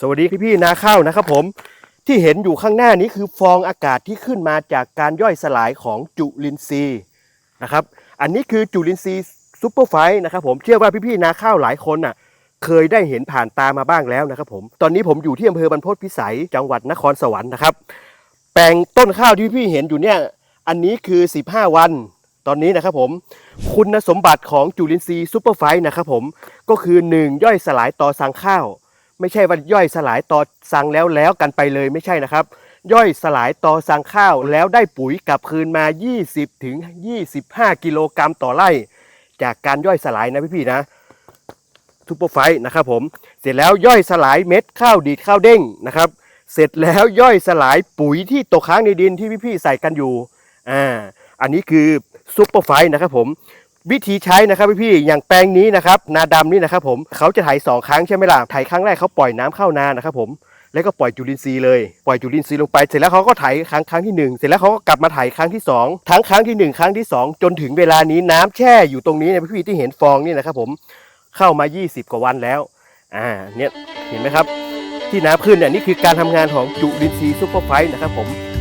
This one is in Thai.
สวัสดีพี่พี่ๆนาข้าวนะครับผมที่เห็นอยู่ข้างหน้านี้คือฟองอากาศที่ขึ้นมาจากการย่อยสลายของจุลินทรีย์นะครับ อันนี้คือจุลินทรีย์ซูเปอร์ไฟนะครับผมเชื่อว่าพี่พี่ๆนาข้าวหลายคนน่ะเคยได้เห็นผ่านตามาบ้างแล้วนะครับผมตอนนี้ผมอยู่ที่อำเภอบรรพตพิสัยจังหวัดนครสวรรค์นะครับ แปลงต้นข้าวที่พี่เห็นอยู่เนี่ยอันนี้คือ 15 วันตอนนี้นะครับผมคุณสมบัติของจุลินทรีย์ซูเปอร์ไฟนะครับผมก็คือ 1 ย่อยสลายต่อสังข้าว ไม่ใช่ว่าย่อยสลายต่อสังแล้วแล้วกันไปเลยไม่ใช่นะครับ ย่อยสลายต่อสังข้าวแล้วได้ปุ๋ยกลับคืนมา 20ถึง25 กิโลกรัมต่อไร่ จากการย่อยสลายนะพี่ๆนะทูเปอร์ไฟต์นะครับผมเสร็จแล้วย่อยสลายเม็ดข้าวดีดข้าวเด้งนะครับ เสร็จแล้วย่อยสลายปุ๋ยที่ตกค้างในดินที่พี่ๆใส่กันอยู่อ่าอันนี้คือซูเปอร์ไฟต์นะครับผม วิธีใช้นะครับพี่ๆอย่างแปลงนี้นะครับนาดำนี่นะครับผมเขาจะไถสองครั้งใช่ไหมล่ะไถครั้งแรกเขาปล่อยน้ำเข้านานะครับผมแล้วก็ปล่อยจุลินทรีย์เลยปล่อยจุลินทรีย์ลงไปเสร็จแล้วเขาก็ไถครั้งครั้งที่หนึ่งเสร็จแล้วเขาก็กลับมาไถครั้งที่สองทั้งครั้งที่หนึ่งครั้งที่สองจนถึงเวลานี้น้ำแช่อยู่ตรงนี้เนี่ยพี่ๆที่เห็นฟองนี่นะครับผมเข้ามา 20 กว่าวันแล้วอ่าเนี่ยเห็นไหมครับที่น้ำขึ้นเนี่ยนี่คือการทำงานของจุลินทรีย์ซูเปอร์ไฟต์นะครับผม